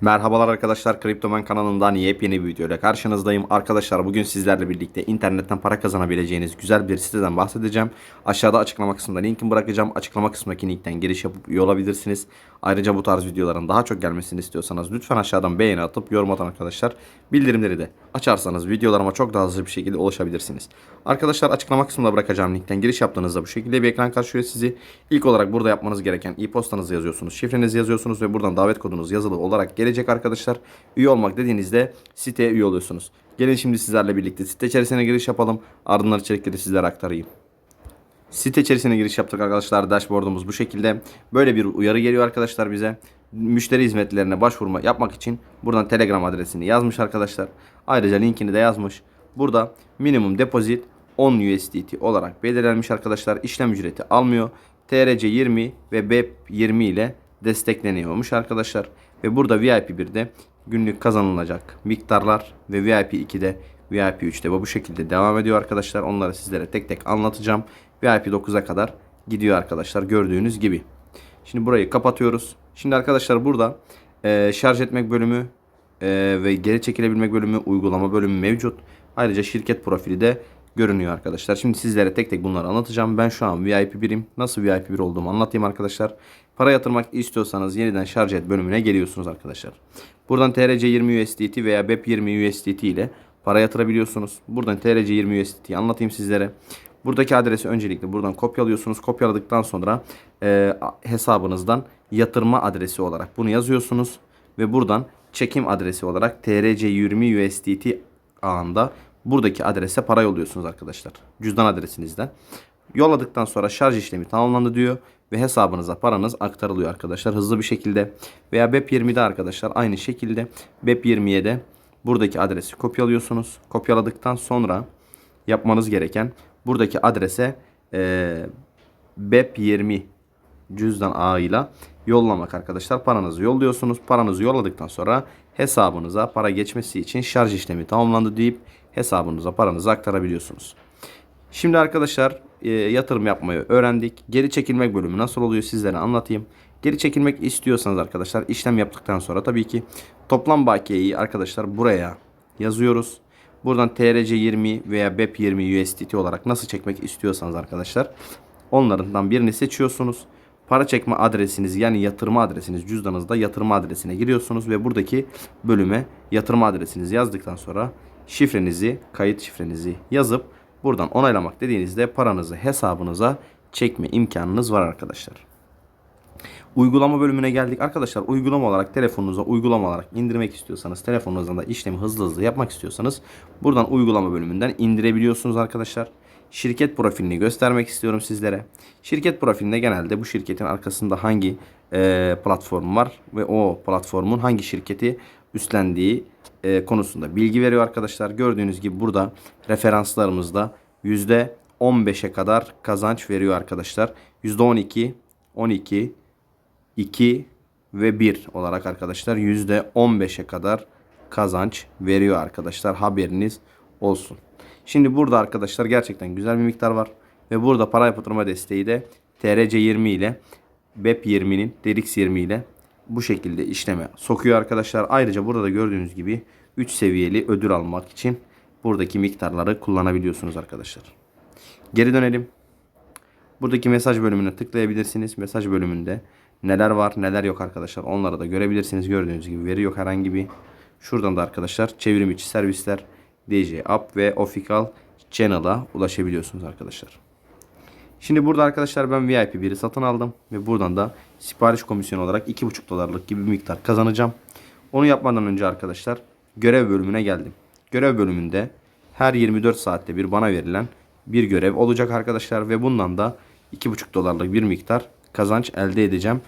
Merhabalar arkadaşlar Kriptoman kanalından yepyeni bir video ile karşınızdayım. Arkadaşlar bugün sizlerle birlikte internetten para kazanabileceğiniz güzel bir siteden bahsedeceğim. Aşağıda açıklama kısmında linkini bırakacağım. Açıklama kısmındaki linkten giriş yapıp üye olabilirsiniz. Ayrıca bu tarz videoların daha çok gelmesini istiyorsanız lütfen aşağıdan beğeni atıp yorum atın arkadaşlar. Bildirimleri de açarsanız videolarıma çok daha hızlı bir şekilde ulaşabilirsiniz. Arkadaşlar açıklama kısmında bırakacağım linkten giriş yaptığınızda bu şekilde bir ekran karşılıyor sizi. İlk olarak burada yapmanız gereken e-postanızı yazıyorsunuz. Şifrenizi yazıyorsunuz ve buradan davet kodunuz yazılı olarak gelecek arkadaşlar. Üye olmak dediğinizde siteye üye oluyorsunuz. Gelin şimdi sizlerle birlikte site içerisine giriş yapalım. Ardından içerikleri sizlere aktarayım. Site içerisine giriş yaptık arkadaşlar. Dashboard'umuz bu şekilde. Böyle bir uyarı geliyor arkadaşlar bize. Müşteri hizmetlerine başvurma yapmak için buradan Telegram adresini yazmış arkadaşlar. Ayrıca linkini de yazmış. Burada minimum depozit 10 USDT olarak belirlenmiş arkadaşlar. İşlem ücreti almıyor. TRC 20 ve BEP 20 ile destekleniyormuş arkadaşlar. Ve burada VIP 1'de günlük kazanılacak miktarlar ve VIP 2'de VIP 3'te bu şekilde devam ediyor arkadaşlar. Onları sizlere tek tek anlatacağım. VIP 9'a kadar gidiyor arkadaşlar gördüğünüz gibi. Şimdi burayı kapatıyoruz. Şimdi arkadaşlar burada e, şarj etmek bölümü e, ve geri çekilebilmek bölümü, uygulama bölümü mevcut. Ayrıca şirket profili de görünüyor arkadaşlar. Şimdi sizlere tek tek bunları anlatacağım. Ben şu an VIP birim. Nasıl VIP bir olduğumu anlatayım arkadaşlar. Para yatırmak istiyorsanız yeniden şarj et bölümüne geliyorsunuz arkadaşlar. Buradan TRC 20 USDT veya BEP 20 USDT ile para yatırabiliyorsunuz. Buradan TRC 20 USDT'yi anlatayım sizlere. Buradaki adresi öncelikle buradan kopyalıyorsunuz. Kopyaladıktan sonra e, hesabınızdan yatırma adresi olarak bunu yazıyorsunuz. Ve buradan çekim adresi olarak TRC 20 USDT ağında buradaki adrese para yolluyorsunuz arkadaşlar. Cüzdan adresinizden. Yolladıktan sonra şarj işlemi tamamlandı diyor ve hesabınıza paranız aktarılıyor arkadaşlar hızlı bir şekilde. Veya BEP20'de arkadaşlar aynı şekilde BEP20'ye de buradaki adresi kopyalıyorsunuz. Kopyaladıktan sonra yapmanız gereken buradaki adrese e, BEP20 cüzdan ağıyla yollamak arkadaşlar. Paranızı yolluyorsunuz. Paranızı yolladıktan sonra hesabınıza para geçmesi için şarj işlemi tamamlandı deyip hesabınıza paranızı aktarabiliyorsunuz. Şimdi arkadaşlar e, yatırım yapmayı öğrendik. Geri çekilmek bölümü nasıl oluyor sizlere anlatayım. Geri çekilmek istiyorsanız arkadaşlar işlem yaptıktan sonra tabii ki toplam bakiyeyi arkadaşlar buraya yazıyoruz. Buradan TRC 20 veya BEP 20 USDT olarak nasıl çekmek istiyorsanız arkadaşlar onlardan birini seçiyorsunuz. Para çekme adresiniz yani yatırma adresiniz cüzdanınızda yatırma adresine giriyorsunuz ve buradaki bölüme yatırma adresinizi yazdıktan sonra şifrenizi, kayıt şifrenizi yazıp buradan onaylamak dediğinizde paranızı hesabınıza çekme imkanınız var arkadaşlar. Uygulama bölümüne geldik. Arkadaşlar uygulama olarak telefonunuza uygulama olarak indirmek istiyorsanız telefonunuzdan da işlemi hızlı hızlı yapmak istiyorsanız buradan uygulama bölümünden indirebiliyorsunuz arkadaşlar. Şirket profilini göstermek istiyorum sizlere. Şirket profilinde genelde bu şirketin arkasında hangi e, platform var ve o platformun hangi şirketi üstlendiği e, konusunda bilgi veriyor arkadaşlar. Gördüğünüz gibi burada referanslarımızda %15'e kadar kazanç veriyor arkadaşlar. %12, 12, 2 ve 1 olarak arkadaşlar %15'e kadar kazanç veriyor arkadaşlar. Haberiniz olsun. Şimdi burada arkadaşlar gerçekten güzel bir miktar var. Ve burada para yatırma desteği de TRC 20 ile BEP 20'nin DRX 20 ile bu şekilde işleme sokuyor arkadaşlar. Ayrıca burada da gördüğünüz gibi 3 seviyeli ödül almak için buradaki miktarları kullanabiliyorsunuz arkadaşlar. Geri dönelim. Buradaki mesaj bölümüne tıklayabilirsiniz. Mesaj bölümünde neler var neler yok arkadaşlar onları da görebilirsiniz. Gördüğünüz gibi veri yok herhangi bir. Şuradan da arkadaşlar çevrim içi servisler DJ App ve Official Channel'a ulaşabiliyorsunuz arkadaşlar. Şimdi burada arkadaşlar ben VIP 1'i satın aldım ve buradan da sipariş komisyonu olarak 2,5 dolarlık gibi bir miktar kazanacağım. Onu yapmadan önce arkadaşlar görev bölümüne geldim. Görev bölümünde her 24 saatte bir bana verilen bir görev olacak arkadaşlar ve bundan da 2,5 dolarlık bir miktar kazanç elde edeceğim.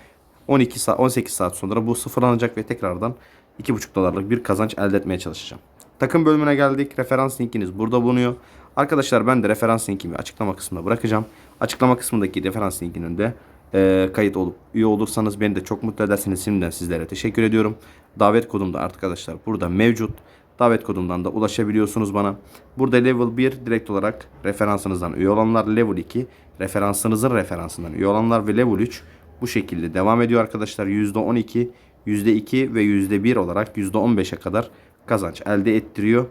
12 saat 18 saat sonra bu sıfırlanacak ve tekrardan 2,5 dolarlık bir kazanç elde etmeye çalışacağım. Takım bölümüne geldik. Referans linkiniz burada bulunuyor. Arkadaşlar ben de referans linkimi açıklama kısmında bırakacağım. Açıklama kısmındaki referans linkinin de e, kayıt olup üye olursanız beni de çok mutlu edersiniz. Şimdiden sizlere teşekkür ediyorum. Davet kodum da arkadaşlar burada mevcut. Davet kodumdan da ulaşabiliyorsunuz bana. Burada level 1 direkt olarak referansınızdan üye olanlar. Level 2 referansınızın referansından üye olanlar ve level 3 bu şekilde devam ediyor arkadaşlar. %12 %2 ve %1 olarak %15'e kadar kazanç elde ettiriyor.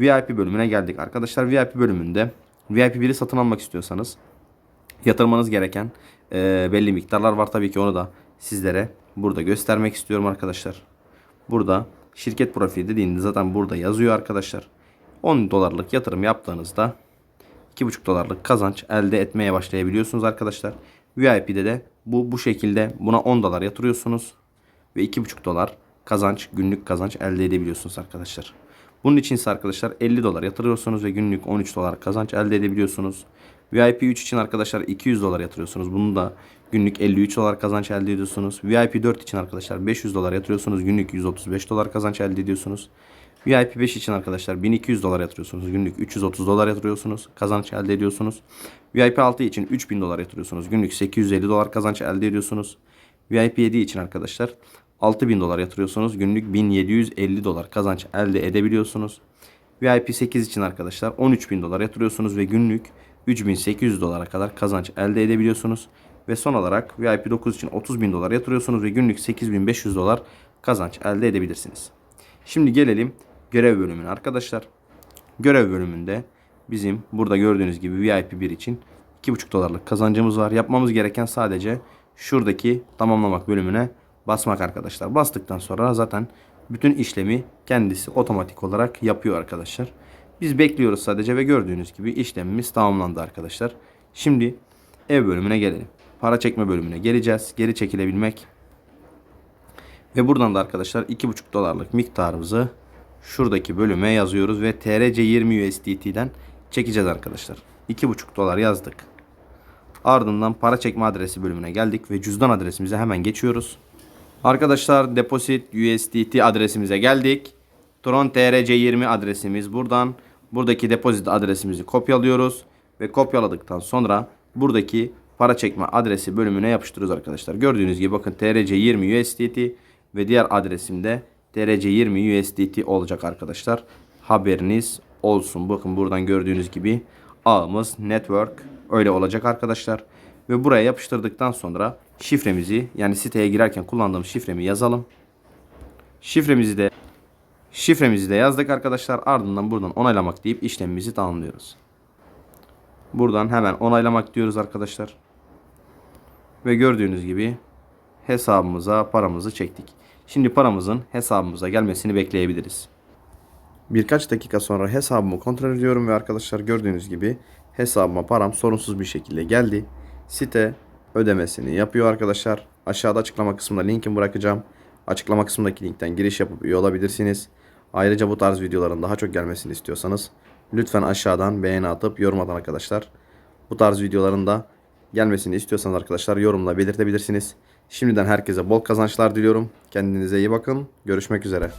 VIP bölümüne geldik arkadaşlar. VIP bölümünde VIP 1'i satın almak istiyorsanız yatırmanız gereken e, belli miktarlar var. Tabii ki onu da sizlere burada göstermek istiyorum arkadaşlar. Burada şirket profili dediğinde zaten burada yazıyor arkadaşlar. 10 dolarlık yatırım yaptığınızda 2,5 dolarlık kazanç elde etmeye başlayabiliyorsunuz arkadaşlar. VIP'de de bu bu şekilde buna 10 dolar yatırıyorsunuz ve 2,5 dolar kazanç günlük kazanç elde edebiliyorsunuz arkadaşlar. Bunun için ise arkadaşlar 50 dolar yatırıyorsunuz ve günlük 13 dolar kazanç elde edebiliyorsunuz. VIP 3 için arkadaşlar 200 dolar yatırıyorsunuz. Bunu da günlük 53 dolar kazanç elde ediyorsunuz. VIP 4 için arkadaşlar 500 dolar yatırıyorsunuz. Günlük 135 dolar kazanç elde ediyorsunuz. VIP 5 için arkadaşlar 1200 dolar yatırıyorsunuz. Günlük 330 dolar yatırıyorsunuz. Kazanç elde ediyorsunuz. VIP 6 için 3000 dolar yatırıyorsunuz. Günlük 850 dolar kazanç elde ediyorsunuz. VIP 7 için arkadaşlar 6000 dolar yatırıyorsunuz. Günlük 1750 dolar kazanç elde edebiliyorsunuz. VIP 8 için arkadaşlar 13.000 dolar yatırıyorsunuz ve günlük 3800 dolara kadar kazanç elde edebiliyorsunuz. Ve son olarak VIP 9 için 30.000 dolar yatırıyorsunuz ve günlük 8500 dolar kazanç elde edebilirsiniz. Şimdi gelelim görev bölümüne arkadaşlar. Görev bölümünde bizim burada gördüğünüz gibi VIP 1 için 2,5 dolarlık kazancımız var. Yapmamız gereken sadece şuradaki tamamlamak bölümüne basmak arkadaşlar. Bastıktan sonra zaten bütün işlemi kendisi otomatik olarak yapıyor arkadaşlar. Biz bekliyoruz sadece ve gördüğünüz gibi işlemimiz tamamlandı arkadaşlar. Şimdi ev bölümüne gelelim. Para çekme bölümüne geleceğiz. Geri çekilebilmek. Ve buradan da arkadaşlar 2,5 dolarlık miktarımızı şuradaki bölüme yazıyoruz ve TRC20 USDT'den çekeceğiz arkadaşlar. 2,5 dolar yazdık. Ardından para çekme adresi bölümüne geldik ve cüzdan adresimize hemen geçiyoruz. Arkadaşlar deposit USDT adresimize geldik. Tron TRC20 adresimiz buradan. Buradaki depozit adresimizi kopyalıyoruz ve kopyaladıktan sonra buradaki para çekme adresi bölümüne yapıştırıyoruz arkadaşlar. Gördüğünüz gibi bakın TRC20 USDT ve diğer adresimde TRC20 USDT olacak arkadaşlar. Haberiniz olsun. Bakın buradan gördüğünüz gibi ağımız network öyle olacak arkadaşlar. Ve buraya yapıştırdıktan sonra şifremizi yani siteye girerken kullandığım şifremi yazalım. Şifremizi de şifremizi de yazdık arkadaşlar. Ardından buradan onaylamak deyip işlemimizi tamamlıyoruz. Buradan hemen onaylamak diyoruz arkadaşlar. Ve gördüğünüz gibi hesabımıza paramızı çektik. Şimdi paramızın hesabımıza gelmesini bekleyebiliriz. Birkaç dakika sonra hesabımı kontrol ediyorum ve arkadaşlar gördüğünüz gibi hesabıma param sorunsuz bir şekilde geldi. Site ödemesini yapıyor arkadaşlar. Aşağıda açıklama kısmında linkini bırakacağım. Açıklama kısmındaki linkten giriş yapıp üye olabilirsiniz. Ayrıca bu tarz videoların daha çok gelmesini istiyorsanız lütfen aşağıdan beğeni atıp yorum atın arkadaşlar. Bu tarz videoların da gelmesini istiyorsanız arkadaşlar yorumla belirtebilirsiniz. Şimdiden herkese bol kazançlar diliyorum. Kendinize iyi bakın. Görüşmek üzere.